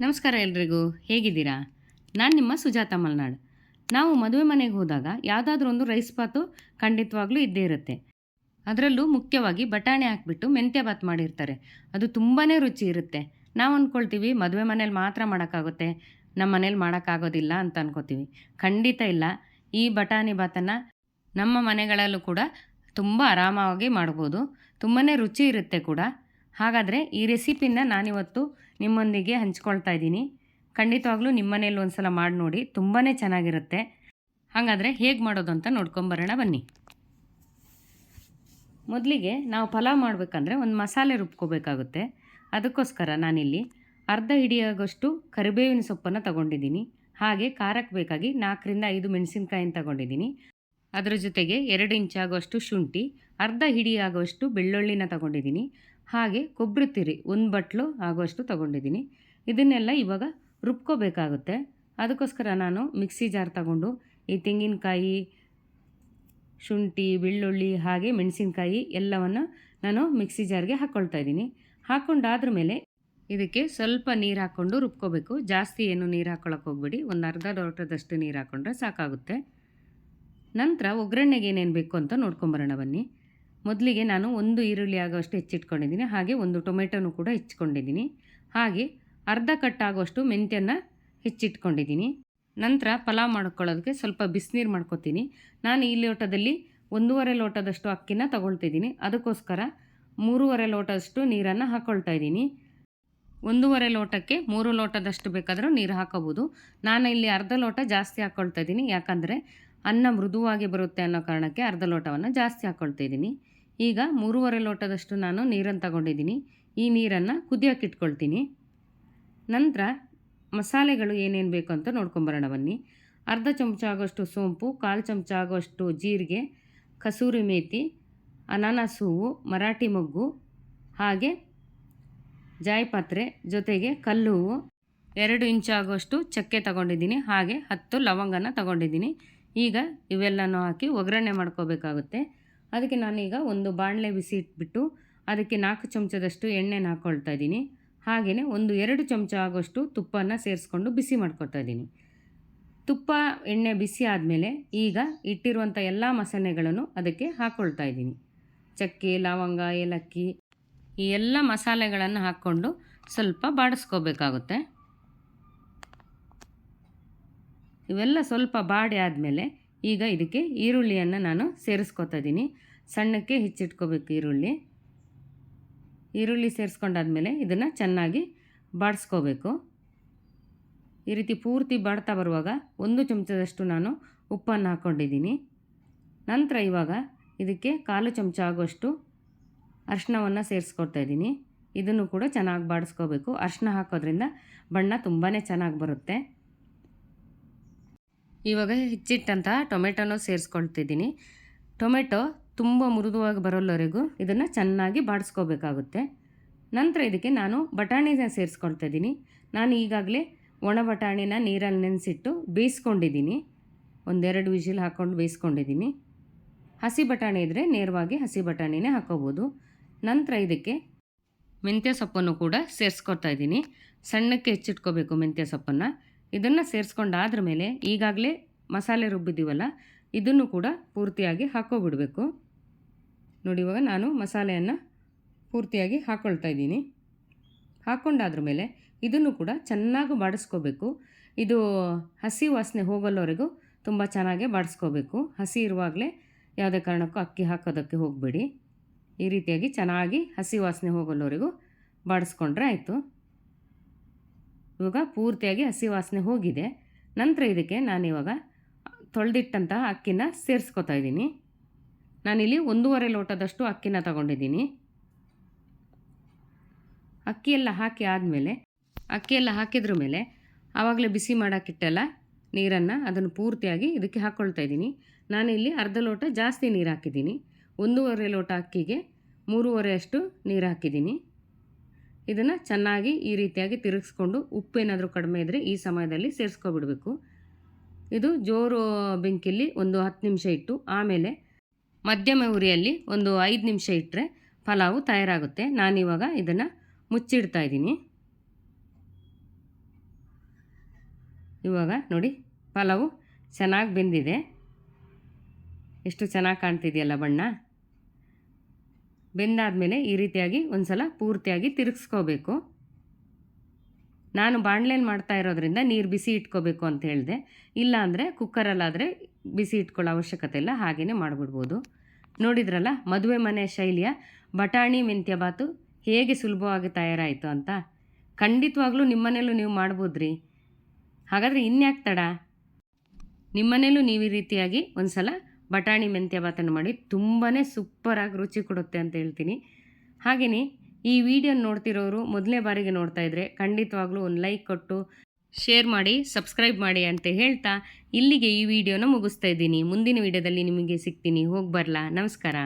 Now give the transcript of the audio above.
ನಮಸ್ಕಾರ ಎಲ್ರಿಗೂ. ಹೇಗಿದ್ದೀರಾ? ನಾನು ನಿಮ್ಮ ಸುಜಾತ ಮಲ್ನಾಡ್. ನಾವು ಮದುವೆ ಮನೆಗೆ ಹೋದಾಗ ಯಾವುದಾದ್ರೂ ಒಂದು ರೈಸ್ ಬಾತು ಖಂಡಿತವಾಗ್ಲೂ ಇದ್ದೇ ಇರುತ್ತೆ. ಅದರಲ್ಲೂ ಮುಖ್ಯವಾಗಿ ಬಟಾಣಿ ಹಾಕ್ಬಿಟ್ಟು ಮೆಂತ್ಯ ಬಾತ್ ಮಾಡಿರ್ತಾರೆ. ಅದು ತುಂಬಾ ರುಚಿ ಇರುತ್ತೆ. ನಾವು ಅಂದ್ಕೊಳ್ತೀವಿ ಮದುವೆ ಮನೇಲಿ ಮಾತ್ರ ಮಾಡೋಕ್ಕಾಗುತ್ತೆ ನಮ್ಮ ಮನೇಲಿ ಮಾಡೋಕ್ಕಾಗೋದಿಲ್ಲ ಅಂತ ಅನ್ಕೋತೀವಿ. ಖಂಡಿತ ಇಲ್ಲ. ಈ ಬಟಾಣಿ ಬಾತನ್ನು ನಮ್ಮ ಮನೆಗಳಲ್ಲೂ ಕೂಡ ತುಂಬ ಆರಾಮವಾಗಿ ಮಾಡ್ಬೋದು. ತುಂಬಾ ರುಚಿ ಇರುತ್ತೆ ಕೂಡ. ಹಾಗಾದರೆ ಈ ರೆಸಿಪಿನ ನಾನಿವತ್ತು ನಿಮ್ಮೊಂದಿಗೆ ಹಂಚ್ಕೊಳ್ತಾ ಇದ್ದೀನಿ. ಖಂಡಿತವಾಗ್ಲೂ ನಿಮ್ಮ ಮನೇಲಿ ಒಂದು ಸಲ ಮಾಡಿ ನೋಡಿ ತುಂಬಾ ಚೆನ್ನಾಗಿರುತ್ತೆ. ಹಾಗಾದರೆ ಹೇಗೆ ಮಾಡೋದು ಅಂತ ನೋಡ್ಕೊಂಬರೋಣ ಬನ್ನಿ. ಮೊದಲಿಗೆ ನಾವು ಪಲಾವ್ ಮಾಡಬೇಕಂದ್ರೆ ಒಂದು ಮಸಾಲೆ ರುಬ್ಕೋಬೇಕಾಗುತ್ತೆ. ಅದಕ್ಕೋಸ್ಕರ ನಾನಿಲ್ಲಿ ಅರ್ಧ ಹಿಡಿಯಾಗೋಷ್ಟು ಕರಿಬೇವಿನ ಸೊಪ್ಪನ್ನು ತಗೊಂಡಿದ್ದೀನಿ. ಹಾಗೆ ಖಾರಕ್ಕೆ ಬೇಕಾಗಿ ನಾಲ್ಕರಿಂದ ಐದು ಮೆಣಸಿನ್ಕಾಯಿನ ತಗೊಂಡಿದ್ದೀನಿ. ಅದರ ಜೊತೆಗೆ ಎರಡು ಇಂಚಾಗುವಷ್ಟು ಶುಂಠಿ, ಅರ್ಧ ಹಿಡಿಯಾಗುವಷ್ಟು ಬೆಳ್ಳುಳ್ಳಿನ ತಗೊಂಡಿದ್ದೀನಿ. ಹಾಗೆ ಕೊಬ್ಬರಿ ತಿರಿ ಒಂದು ಬಟ್ಲು ಆಗುವಷ್ಟು ತಗೊಂಡಿದ್ದೀನಿ. ಇದನ್ನೆಲ್ಲ ಇವಾಗ ರುಬ್ಕೋಬೇಕಾಗುತ್ತೆ. ಅದಕ್ಕೋಸ್ಕರ ನಾನು ಮಿಕ್ಸಿ ಜಾರ್ ತಗೊಂಡು ಈ ತೆಂಗಿನಕಾಯಿ, ಶುಂಠಿ, ಬೆಳ್ಳುಳ್ಳಿ ಹಾಗೆ ಮೆಣಸಿನಕಾಯಿ ಎಲ್ಲವನ್ನು ನಾನು ಮಿಕ್ಸಿ ಜಾರ್ಗೆ ಹಾಕ್ಕೊಳ್ತಾ ಇದ್ದೀನಿ. ಹಾಕ್ಕೊಂಡಾದ್ರ ಮೇಲೆ ಇದಕ್ಕೆ ಸ್ವಲ್ಪ ನೀರು ಹಾಕ್ಕೊಂಡು ರುಬ್ಕೋಬೇಕು. ಜಾಸ್ತಿ ಏನು ನೀರು ಹಾಕ್ಕೊಳಕ್ಕೆ ಹೋಗ್ಬೇಡಿ. ಒಂದು ಅರ್ಧ ಲೋಟದಷ್ಟು ನೀರು ಹಾಕ್ಕೊಂಡ್ರೆ ಸಾಕಾಗುತ್ತೆ. ನಂತರ ಒಗ್ಗರಣೆಗೆ ಏನೇನು ಬೇಕು ಅಂತ ನೋಡ್ಕೊಂಬರೋಣ ಬನ್ನಿ. ಮೊದಲಿಗೆ ನಾನು ಒಂದು ಈರುಳ್ಳಿ ಆಗೋಷ್ಟು ಹೆಚ್ಚಿಟ್ಕೊಂಡಿದ್ದೀನಿ, ಹಾಗೆ ಒಂದು ಟೊಮೆಟೊನು ಕೂಡ ಹೆಚ್ಚಿಕೊಂಡಿದ್ದೀನಿ ಹಾಗೆ ಅರ್ಧ ಕಟ್ಟಾಗುವಷ್ಟು ಮೆಂತ್ಯನ್ನು ಹೆಚ್ಚಿಟ್ಕೊಂಡಿದ್ದೀನಿ. ನಂತರ ಪಲಾವ್ ಮಾಡ್ಕೊಳ್ಳೋದಕ್ಕೆ ಸ್ವಲ್ಪ ಬಿಸಿನೀರು ಮಾಡ್ಕೊತೀನಿ. ನಾನು ಈ ಲೋಟದಲ್ಲಿ ಒಂದೂವರೆ ಲೋಟದಷ್ಟು ಅಕ್ಕಿನ ತಗೊಳ್ತಿದ್ದೀನಿ. ಅದಕ್ಕೋಸ್ಕರ ಮೂರುವರೆ ಲೋಟದಷ್ಟು ನೀರನ್ನು ಹಾಕ್ಕೊಳ್ತಾ ಇದ್ದೀನಿ. ಒಂದೂವರೆ ಲೋಟಕ್ಕೆ ಮೂರು ಲೋಟದಷ್ಟು ಬೇಕಾದರೂ ನೀರು ಹಾಕೋಬೋದು. ನಾನು ಇಲ್ಲಿ ಅರ್ಧ ಲೋಟ ಜಾಸ್ತಿ ಹಾಕ್ಕೊಳ್ತಾ ಇದ್ದೀನಿ. ಯಾಕಂದರೆ ಅನ್ನ ಮೃದುವಾಗಿ ಬರುತ್ತೆ ಅನ್ನೋ ಕಾರಣಕ್ಕೆ ಅರ್ಧ ಲೋಟವನ್ನು ಜಾಸ್ತಿ ಹಾಕ್ಕೊಳ್ತಾ ಇದ್ದೀನಿ. ಈಗ ಮೂರುವರೆ ಲೋಟದಷ್ಟು ನಾನು ನೀರನ್ನು ತಗೊಂಡಿದ್ದೀನಿ. ಈ ನೀರನ್ನು ಕುದಿಯೋಕ್ಕಿಟ್ಕೊಳ್ತೀನಿ ನಂತರ ಮಸಾಲೆಗಳು ಏನೇನು ಬೇಕು ಅಂತ ನೋಡ್ಕೊಂಬರೋಣ ಬನ್ನಿ. ಅರ್ಧ ಚಮಚ ಆಗೋಷ್ಟು ಸೋಂಪು, ಕಾಲು ಚಮಚ ಆಗೋಷ್ಟು ಜೀರಿಗೆ, ಕಸೂರಿ ಮೇಥಿ ಅನಾನಸ್ ಹೂವು, ಮರಾಠಿ ಮೊಗ್ಗು, ಹಾಗೆ ಜಾಯಿಪಾತ್ರೆ ಜೊತೆಗೆ ಕಲ್ಲು ಹೂವು, ಎರಡು ಇಂಚು ಆಗುವಷ್ಟು ಚಕ್ಕೆ ತಗೊಂಡಿದ್ದೀನಿ, ಹಾಗೆ ಹತ್ತು ಲವಂಗನ ತಗೊಂಡಿದ್ದೀನಿ. ಈಗ ಇವೆಲ್ಲನೂ ಹಾಕಿ ಒಗ್ಗರಣೆ ಮಾಡ್ಕೋಬೇಕಾಗುತ್ತೆ. ಅದಕ್ಕೆ ನಾನೀಗ ಒಂದು ಬಾಣಲೆ ಬಿಸಿ ಇಟ್ಬಿಟ್ಟು ಅದಕ್ಕೆ ನಾಲ್ಕು ಚಮಚದಷ್ಟು ಎಣ್ಣೆನ ಹಾಕ್ಕೊಳ್ತಾ ಇದ್ದೀನಿ. ಹಾಗೆಯೇ ಒಂದು ಎರಡು ಚಮಚ ಆಗೋಷ್ಟು ತುಪ್ಪನ ಸೇರಿಸ್ಕೊಂಡು ಬಿಸಿ ಮಾಡ್ಕೊಳ್ತಾ ಇದ್ದೀನಿ. ತುಪ್ಪ, ಎಣ್ಣೆ ಬಿಸಿ ಆದಮೇಲೆ ಈಗ ಇಟ್ಟಿರುವಂಥ ಎಲ್ಲ ಮಸಾಲೆಗಳನ್ನು ಅದಕ್ಕೆ ಹಾಕ್ಕೊಳ್ತಾ ಇದ್ದೀನಿ. ಚಕ್ಕೆ, ಲವಂಗ, ಏಲಕ್ಕಿ ಈ ಎಲ್ಲ ಮಸಾಲೆಗಳನ್ನು ಹಾಕ್ಕೊಂಡು ಸ್ವಲ್ಪ ಬಾಡಿಸ್ಕೋಬೇಕಾಗುತ್ತೆ. ಇವೆಲ್ಲ ಸ್ವಲ್ಪ ಬಾಡಿ ಆದಮೇಲೆ ಈಗ ಇದಕ್ಕೆ ಈರುಳ್ಳಿಯನ್ನು ನಾನು ಸೇರಿಸ್ಕೊತಾ ಇದ್ದೀನಿ ಸಣ್ಣಕ್ಕೆ ಹೆಚ್ಚಿಟ್ಕೋಬೇಕು ಈರುಳ್ಳಿ. ಈರುಳ್ಳಿ ಸೇರಿಸ್ಕೊಂಡಾದ್ಮೇಲೆ ಇದನ್ನು ಚೆನ್ನಾಗಿ ಬಾಡಿಸ್ಕೋಬೇಕು. ಈ ರೀತಿ ಪೂರ್ತಿ ಬಾಡ್ತಾ ಬರುವಾಗ ಒಂದು ಚಮಚದಷ್ಟು ನಾನು ಉಪ್ಪನ್ನು ಹಾಕ್ಕೊಂಡಿದ್ದೀನಿ ನಂತರ ಇವಾಗ ಇದಕ್ಕೆ ಕಾಲು ಚಮಚ ಆಗುವಷ್ಟು ಅರ್ಶಿನವನ್ನು ಸೇರಿಸ್ಕೊಡ್ತಾ ಇದ್ದೀನಿ ಇದನ್ನು ಕೂಡ ಚೆನ್ನಾಗಿ ಬಾಡಿಸ್ಕೋಬೇಕು. ಅರ್ಶಿನ ಹಾಕೋದ್ರಿಂದ ಬಣ್ಣ ತುಂಬಾ ಚೆನ್ನಾಗಿ ಬರುತ್ತೆ. ಇವಾಗ ಹೆಚ್ಚಿಟ್ಟಂತಹ ಟೊಮೆಟೊನೂ ಸೇರಿಸ್ಕೊಳ್ತಿದ್ದೀನಿ. ಟೊಮೆಟೊ ತುಂಬ ಮೃದುವಾಗಿ ಬರೋಲ್ಲವರೆಗೂ ಇದನ್ನು ಚೆನ್ನಾಗಿ ಬಾಡಿಸ್ಕೋಬೇಕಾಗುತ್ತೆ. ನಂತರ ಇದಕ್ಕೆ ನಾನು ಬಟಾಣಿನ ಸೇರಿಸ್ಕೊಳ್ತಾ ಇದ್ದೀನಿ ನಾನು ಈಗಾಗಲೇ ಒಣ ಬಟಾಣಿನ ನೀರಲ್ಲಿ ನೆನೆಸಿಟ್ಟು ಬೇಯಿಸ್ಕೊಂಡಿದ್ದೀನಿ. ಒಂದೆರಡು ವಿಷಿಲ್ ಹಾಕ್ಕೊಂಡು ಬೇಯಿಸ್ಕೊಂಡಿದ್ದೀನಿ. ಹಸಿ ಬಟಾಣಿ ಇದ್ದರೆ ನೇರವಾಗಿ ಹಸಿ ಬಟಾಣಿನೇ ಹಾಕೋಬೋದು. ನಂತರ ಇದಕ್ಕೆ ಮೆಂತ್ಯ ಸೊಪ್ಪನ್ನು ಕೂಡ ಸೇರಿಸ್ಕೊಳ್ತಾ ಇದ್ದೀನಿ. ಸಣ್ಣಕ್ಕೆ ಹೆಚ್ಚಿಟ್ಕೋಬೇಕು ಮೆಂತ್ಯ ಸೊಪ್ಪನ್ನು. ಇದನ್ನು ಸೇರಿಸ್ಕೊಂಡಾದ್ರ ಮೇಲೆ ಈಗಾಗಲೇ ಮಸಾಲೆ ರುಬ್ಬಿದ್ದೀವಲ್ಲ, ಇದನ್ನು ಕೂಡ ಪೂರ್ತಿಯಾಗಿ ಹಾಕೋಬಿಡಬೇಕು ನೋಡಿ, ಇವಾಗ ನಾನು ಮಸಾಲೆಯನ್ನು ಪೂರ್ತಿಯಾಗಿ ಹಾಕ್ಕೊಳ್ತಾ ಇದ್ದೀನಿ. ಹಾಕ್ಕೊಂಡಾದ್ರ ಮೇಲೆ ಇದನ್ನು ಕೂಡ ಚೆನ್ನಾಗಿ ಬಾಡಿಸ್ಕೋಬೇಕು. ಇದು ಹಸಿ ವಾಸನೆ ಹೋಗಲ್ಲವರೆಗೂ ತುಂಬ ಚೆನ್ನಾಗೇ ಬಾಡಿಸ್ಕೋಬೇಕು. ಹಸಿ ಇರುವಾಗಲೇ ಯಾವುದೇ ಕಾರಣಕ್ಕೂ ಅಕ್ಕಿ ಹಾಕೋದಕ್ಕೆ ಹೋಗಬೇಡಿ. ಈ ರೀತಿಯಾಗಿ ಚೆನ್ನಾಗಿ ಹಸಿ ವಾಸನೆ ಹೋಗಲ್ಲವರೆಗೂ ಬಾಡಿಸ್ಕೊಂಡ್ರೆ ಆಯಿತು. ಇವಾಗ ಪೂರ್ತಿಯಾಗಿ ಹಸಿ ವಾಸನೆ ಹೋಗಿದೆ. ನಂತರ ಇದಕ್ಕೆ ನಾನಿವಾಗ ತೊಳೆದಿಟ್ಟಂತಹ ಅಕ್ಕಿನ ಸೇರಿಸ್ಕೊತಾ ಇದ್ದೀನಿ. ನಾನಿಲ್ಲಿ ಒಂದೂವರೆ ಲೋಟದಷ್ಟು ಅಕ್ಕಿನ ತಗೊಂಡಿದ್ದೀನಿ. ಅಕ್ಕಿಯೆಲ್ಲ ಹಾಕಿ ಆದಮೇಲೆ, ಅಕ್ಕಿಯೆಲ್ಲ ಹಾಕಿದ್ರ ಮೇಲೆ ಆವಾಗಲೇ ಬಿಸಿ ಮಾಡೋಕ್ಕಿಟ್ಟೆಲ್ಲ ನೀರನ್ನು ಅದನ್ನು ಪೂರ್ತಿಯಾಗಿ ಇದಕ್ಕೆ ಹಾಕ್ಕೊಳ್ತಾ ಇದ್ದೀನಿ. ನಾನಿಲ್ಲಿ ಅರ್ಧ ಲೋಟ ಜಾಸ್ತಿ ನೀರು ಹಾಕಿದ್ದೀನಿ. ಒಂದೂವರೆ ಲೋಟ ಅಕ್ಕಿಗೆ ಮೂರುವರೆ ಅಷ್ಟು ನೀರು ಹಾಕಿದ್ದೀನಿ. ಇದನ್ನು ಚೆನ್ನಾಗಿ ಈ ರೀತಿಯಾಗಿ ತಿರುಗಿಸ್ಕೊಂಡು ಉಪ್ಪು ಏನಾದರೂ ಕಡಿಮೆ ಇದ್ದರೆ ಈ ಸಮಯದಲ್ಲಿ ಸೇರಿಸ್ಕೊಬಿಡಬೇಕು. ಇದು ಜೋರು ಬೆಂಕಿಲಿ ಒಂದು ಹತ್ತು ನಿಮಿಷ ಇಟ್ಟು ಆಮೇಲೆ ಮಧ್ಯಮ ಉರಿಯಲ್ಲಿ ಒಂದು ಐದು ನಿಮಿಷ ಇಟ್ಟರೆ ಪಲಾವು ತಯಾರಾಗುತ್ತೆ. ನಾನಿವಾಗ ಇದನ್ನು ಮುಚ್ಚಿಡ್ತಾ ಇದ್ದೀನಿ. ಇವಾಗ ನೋಡಿ, ಪಲಾವು ಚೆನ್ನಾಗಿ ಬೆಂದಿದೆ. ಎಷ್ಟು ಚೆನ್ನಾಗಿ ಕಾಣ್ತಿದೆಯಲ್ಲ ಬಣ್ಣ? ಬೆಂದಾದಮೇಲೆ ಈ ರೀತಿಯಾಗಿ ಒಂದು ಸಲ ಪೂರ್ತಿಯಾಗಿ ತಿರುಗಿಸ್ಕೋಬೇಕು. ನಾನು ಬಾಣಲೆಯಲ್ಲಿ ಮಾಡ್ತಾ ಇರೋದ್ರಿಂದ ನೀರು ಬಿಸಿ ಇಟ್ಕೋಬೇಕು ಅಂತ ಹೇಳಿದೆ. ಇಲ್ಲಾಂದರೆ ಕುಕ್ಕರಲ್ಲಾದರೆ ಬಿಸಿ ಇಟ್ಕೊಳ್ಳೋ ಅವಶ್ಯಕತೆ ಇಲ್ಲ ಹಾಗೆಯೇ ಮಾಡಿಬಿಡ್ಬೋದು. ನೋಡಿದ್ರಲ್ಲ, ಮದುವೆ ಮನೆ ಶೈಲಿಯ ಬಟಾಣಿ ಮೆಂತ್ಯ ಬಾತು ಹೇಗೆ ಸುಲಭವಾಗಿ ತಯಾರಾಯಿತು ಅಂತ. ಖಂಡಿತವಾಗ್ಲೂ ನಿಮ್ಮನೇಲೂ ನೀವು ಮಾಡ್ಬೋದ್ರಿ. ಹಾಗಾದರೆ ಇನ್ಯಾಕೆ ತಡ? ನಿಮ್ಮನೇಲೂ ನೀವು ಈ ರೀತಿಯಾಗಿ ಒಂದು ಸಲ ಬಟಾಣಿ ಮೆಂತ್ಯ ಭಾತನ್ನು ಮಾಡಿ ತುಂಬಾ ಸೂಪರಾಗಿ ರುಚಿ ಕೊಡುತ್ತೆ ಅಂತ ಹೇಳ್ತೀನಿ. ಹಾಗೆಯೇ ಈ ವಿಡಿಯೋ ನೋಡ್ತಿರೋರು ಮೊದಲನೇ ಬಾರಿಗೆ ನೋಡ್ತಾ ಇದ್ದರೆ ಖಂಡಿತವಾಗ್ಲೂ ಒಂದು ಲೈಕ್ ಕೊಟ್ಟು, ಶೇರ್ ಮಾಡಿ, ಸಬ್ಸ್ಕ್ರೈಬ್ ಮಾಡಿ ಅಂತ ಹೇಳ್ತಾ ಇಲ್ಲಿಗೆ ಈ ವಿಡಿಯೋನ ಮುಗಿಸ್ತಾ ಇದ್ದೀನಿ. ಮುಂದಿನ ವಿಡಿಯೋದಲ್ಲಿ ನಿಮಗೆ ಸಿಗ್ತೀನಿ. ಹೋಗಿ ಬರಲಾ. ನಮಸ್ಕಾರ.